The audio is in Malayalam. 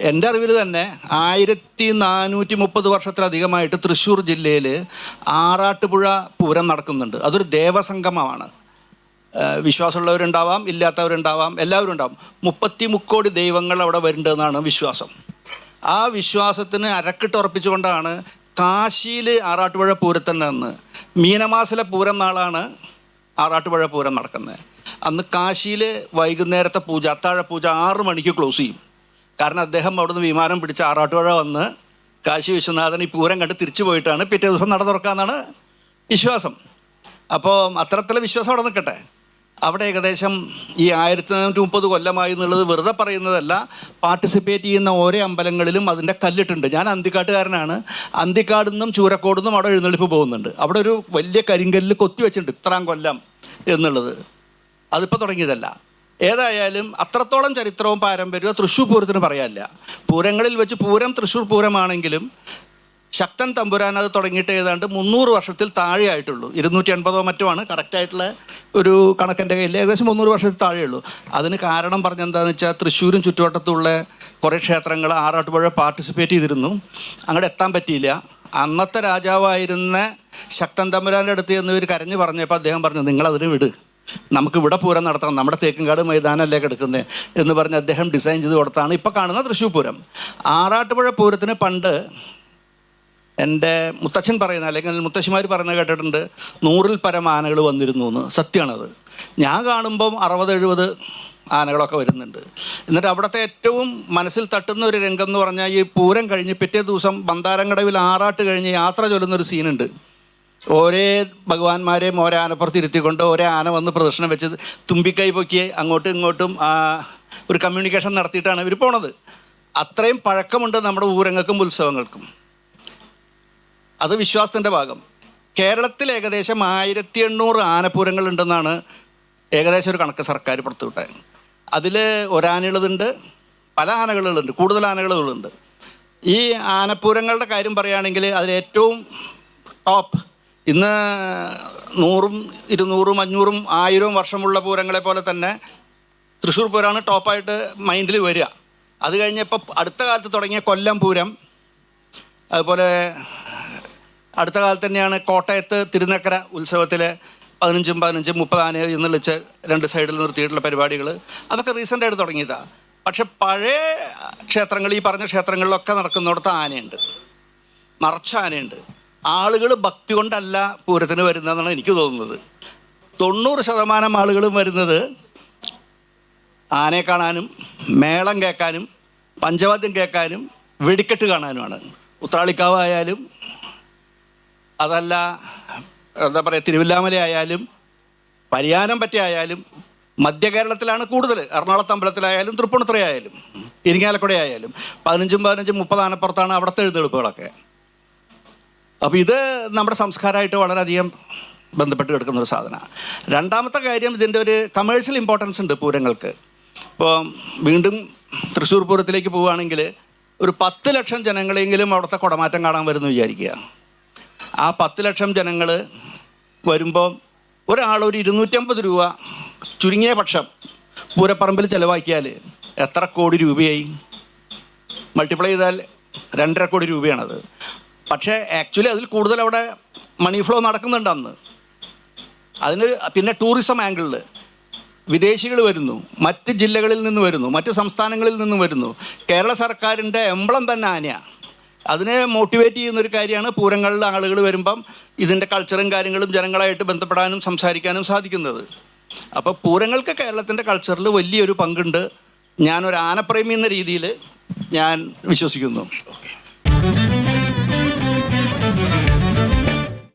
എന്റെ അറിവിൽ തന്നെ ആയിരത്തി നാനൂറ്റി മുപ്പത് വർഷത്തിലധികമായിട്ട് തൃശ്ശൂർ ജില്ലയിൽ ആറാട്ടുപുഴ പൂരം നടക്കുന്നുണ്ട്. അതൊരു ദേവസംഗമമാണ്. വിശ്വാസമുള്ളവരുണ്ടാവാം ഇല്ലാത്തവരുണ്ടാവാം എല്ലാവരും ഉണ്ടാവും മുപ്പത്തി മുക്കോടി ദൈവങ്ങൾ അവിടെ വരേണ്ടതെന്നാണ് വിശ്വാസം. ആ വിശ്വാസത്തിന് അരക്കിട്ടുറപ്പിച്ചുകൊണ്ടാണ് കാശിയിൽ ആറാട്ടുപുഴ പൂരത്തിന്റെ അന്ന് മീനമാസിലെ പൂരം നാളാണ് ആറാട്ടുപുഴ പൂരം നടക്കുന്നത്. അന്ന് കാശിയിൽ വൈകുന്നേരത്തെ പൂജ അത്താഴ പൂജ ആറ് മണിക്ക് ക്ലോസ് ചെയ്യും. കാരണം അദ്ദേഹം അവിടുന്ന് വിമാനം പിടിച്ച് ആറാട്ടുപുഴ വന്ന് കാശി വിശ്വനാഥൻ ഈ പൂരം കണ്ട് തിരിച്ചു പോയിട്ടാണ് പിറ്റേ ദിവസം നട തുറക്കാന്നാണ് വിശ്വാസം. അപ്പോൾ അത്തരത്തിലെ വിശ്വാസം അവിടെ നിൽക്കട്ടെ. അവിടെ ഏകദേശം ഈ ആയിരത്തി നാനൂറ്റി മുപ്പത് കൊല്ലമായി എന്നുള്ളത് വെറുതെ പറയുന്നതല്ല പാർട്ടിസിപ്പേറ്റ് ചെയ്യുന്ന ഓരോ അമ്പലങ്ങളിലും അതിന്റെ കല്ലിട്ടുണ്ട്. ഞാൻ അന്തിക്കാട്ടുകാരനാണ്. അന്തിക്കാട് നിന്നും ചൂരക്കോട് നിന്നും അവിടെ എഴുന്നള്ളിപ്പ് പോകുന്നുണ്ട്. അവിടെ ഒരു വലിയ കരിങ്കല്ലിൽ കൊത്തി വെച്ചിട്ടുണ്ട് ഇത്രാം കൊല്ലം എന്നുള്ളത്. അതിപ്പോൾ തുടങ്ങിയതല്ല. ഏതായാലും അത്രത്തോളം ചരിത്രവും പാരമ്പര്യവും തൃശ്ശൂർ പൂരത്തിന് പറയാനില്ല. പൂരങ്ങളിൽ വെച്ച് പൂരം തൃശ്ശൂർ പൂരമാണെങ്കിലും ശക്തൻ തമ്പുരാൻ അത് തുടങ്ങിയിട്ട് ഏതാണ്ട് മുന്നൂറ് വർഷത്തിൽ താഴെയായിട്ടുള്ളൂ. ഇരുന്നൂറ്റി എൺപതോ മറ്റോ ആണ് കറക്റ്റായിട്ടുള്ള ഒരു കണക്കെന്റെ കയ്യിൽ. ഏകദേശം മുന്നൂറ് വർഷത്തിൽ താഴെയുള്ളൂ. അതിന് കാരണം പറഞ്ഞെന്താണെന്ന് വെച്ചാൽ തൃശ്ശൂരും ചുറ്റുവട്ടത്തുള്ള കുറേ ക്ഷേത്രങ്ങൾ ആറാട്ടുപുഴ പാർട്ടിസിപ്പേറ്റ് ചെയ്തിരുന്നു. അങ്ങോട്ട് എത്താൻ പറ്റിയില്ല. അന്നത്തെ രാജാവായിരുന്ന ശക്തൻ തമ്പുരാന്റെ അടുത്ത് എന്നിവർ ഇവർ കരഞ്ഞു പറഞ്ഞപ്പോൾ അദ്ദേഹം പറഞ്ഞു നിങ്ങളതിന് വിട്. നമുക്ക് ഇവിടെ പൂരം നടത്താം നമ്മുടെ തേക്കുംകാട് മൈതാനല്ലേ കിടക്കുന്നത് എന്ന് പറഞ്ഞ് അദ്ദേഹം ഡിസൈൻ ചെയ്ത് കൊടുത്താണ് ഇപ്പോൾ കാണുന്ന തൃശ്ശൂർ പൂരം. ആറാട്ടുപുഴ പൂരത്തിന് പണ്ട് എന്റെ മുത്തച്ഛൻ പറയുന്ന അല്ലെങ്കിൽ മുത്തശ്ശിമാർ പറയുന്ന കേട്ടിട്ടുണ്ട് നൂറിൽ പരം ആനകൾ വന്നിരുന്നു എന്ന് സത്യമാണത്. ഞാൻ കാണുമ്പം അറുപത് എഴുപത് ആനകളൊക്കെ വരുന്നുണ്ട്. എന്നിട്ട് അവിടുത്തെ ഏറ്റവും മനസ്സിൽ തട്ടുന്ന ഒരു രംഗം എന്ന് പറഞ്ഞാൽ ഈ പൂരം കഴിഞ്ഞ് പിറ്റേ ദിവസം ബന്താരങ്കടവിൽ ആറാട്ട് കഴിഞ്ഞ് യാത്ര ചൊല്ലുന്ന ചൊല്ലുന്നൊരു സീനുണ്ട് ഓരേ ഭഗവാന്മാരെയും ആനപ്പുറത്ത് ഇരുത്തിക്കൊണ്ട് ഒരേ ആന വന്ന് പ്രദർശനം വെച്ച് തുമ്പിക്കൈ പൊക്കി അങ്ങോട്ടും ഇങ്ങോട്ടും ഒരു കമ്മ്യൂണിക്കേഷൻ നടത്തിയിട്ടാണ് ഇവർ പോണത്. അത്രയും പഴക്കമുണ്ട് നമ്മുടെ ഊരങ്ങൾക്കും ഉത്സവങ്ങൾക്കും. അത് വിശ്വാസത്തിന്റെ ഭാഗം. കേരളത്തിൽ ഏകദേശം ആയിരത്തി എണ്ണൂറ് ആനപ്പൂരങ്ങൾ ഉണ്ടെന്നാണ് ഏകദേശം ഒരു കണക്ക് സർക്കാർ പുറത്തുവിട്ടത്. അതിൽ ഒരാനകളുണ്ട് പല ആനകളുണ്ട് കൂടുതൽ ആനകളുണ്ട്. ഈ ആനപ്പൂരങ്ങളുടെ കാര്യം പറയുകയാണെങ്കിൽ അതിൽ ഏറ്റവും ടോപ്പ് ഇന്ന് നൂറും ഇരുന്നൂറും അഞ്ഞൂറും ആയിരവും വർഷമുള്ള പൂരങ്ങളെ പോലെ തന്നെ തൃശ്ശൂർ പൂരമാണ് ടോപ്പായിട്ട് മൈൻഡിൽ വരിക. അത് കഴിഞ്ഞപ്പോൾ അടുത്ത കാലത്ത് തുടങ്ങിയ കൊല്ലം പൂരം അതുപോലെ അടുത്ത കാലത്ത് തന്നെയാണ് കോട്ടയത്ത് തിരുനക്കര ഉത്സവത്തിൽ പതിനഞ്ചും പതിനഞ്ചും മുപ്പത് എന്ന് വിളിച്ച് രണ്ട് സൈഡിൽ നിർത്തിയിട്ടുള്ള പരിപാടികൾ അതൊക്കെ റീസെന്റായിട്ട് തുടങ്ങിയതാണ് പക്ഷെ പഴയ ക്ഷേത്രങ്ങൾ ഈ പറഞ്ഞ ക്ഷേത്രങ്ങളിലൊക്കെ നടക്കുന്നിടത്ത് ആനയുണ്ട്. മറച്ച ആനയുണ്ട്. ആളുകൾ ഭക്തി കൊണ്ടല്ല പൂരത്തിന് വരുന്നതെന്നാണ് എനിക്ക് തോന്നുന്നത്. തൊണ്ണൂറ് ശതമാനം ആളുകളും വരുന്നത് ആനയെ കാണാനും മേളം കേൾക്കാനും പഞ്ചവാദ്യം കേൾക്കാനും വെടിക്കെട്ട് കാണാനുമാണ്. ഉത്രാളിക്കാവായാലും അതല്ല എന്താ പറയുക തിരുവില്ലാമല ആയാലും പരിയാനം പറ്റിയായാലും മധ്യ കേരളത്തിലാണ് കൂടുതൽ എറണാകുളത്ത് അമ്പലത്തിലായാലും തൃപ്പൂണിത്തുറയായാലും ഇരിങ്ങാലക്കുടയായാലും ഇരിങ്ങാലക്കുട ആയാലും പതിനഞ്ചും പതിനഞ്ചും മുപ്പത് ആനപ്പുറത്താണ് അവിടുത്തെ എഴുന്നള്ളിപ്പുകളൊക്കെ അപ്പോൾ ഇത് നമ്മുടെ സംസ്കാരമായിട്ട് വളരെയധികം ബന്ധപ്പെട്ട് കിടക്കുന്ന ഒരു സാധനമാണ്. രണ്ടാമത്തെ കാര്യം ഇതിന്റെ ഒരു കമേഴ്ഷ്യൽ ഇമ്പോർട്ടൻസ് ഉണ്ട് പൂരങ്ങൾക്ക്. ഇപ്പോൾ വീണ്ടും തൃശ്ശൂർ പൂരത്തിലേക്ക് പോവുകയാണെങ്കിൽ ഒരു പത്ത് ലക്ഷം ജനങ്ങളെങ്കിലും അവിടുത്തെ കുടമാറ്റം കാണാൻ വരുന്നു വിചാരിക്കുക. ആ പത്ത് ലക്ഷം ജനങ്ങൾ വരുമ്പോൾ ഒരാൾ ഒരു ഇരുന്നൂറ്റമ്പത് രൂപ ചുരുങ്ങിയ പക്ഷം പൂരപ്പറമ്പിൽ ചിലവാക്കിയാൽ എത്ര കോടി രൂപയായി? മൾട്ടിപ്ലൈ ചെയ്താൽ രണ്ടര കോടി രൂപയാണത്. പക്ഷേ ആക്ച്വലി അതിൽ കൂടുതൽ അവിടെ മണി ഫ്ലോ നടക്കുന്നുണ്ട് അന്ന്. അതിന് പിന്നെ ടൂറിസം ആംഗിളിൽ വിദേശികൾ വരുന്നു മറ്റ് ജില്ലകളിൽ നിന്ന് വരുന്നു മറ്റ് സംസ്ഥാനങ്ങളിൽ നിന്ന് വരുന്നു. കേരള സർക്കാരിന്റെ എംബ്ലം തന്നെ ആനയാണ് അതിനെ മോട്ടിവേറ്റ് ചെയ്യുന്ന ഒരു കാര്യമാണ് പൂരങ്ങളിൽ ആളുകൾ വരുമ്പം ഇതിന്റെ കൾച്ചറും കാര്യങ്ങളും ജനങ്ങളായിട്ട് ബന്ധപ്പെടാനും സംസാരിക്കാനും സാധിക്കുന്നത്. അപ്പോൾ പൂരങ്ങൾക്ക് കേരളത്തിന്റെ കൾച്ചറിൽ വലിയൊരു പങ്കുണ്ട്. ഞാനൊരു ആനപ്രേമി എന്ന രീതിയിൽ ഞാൻ വിശ്വസിക്കുന്നു.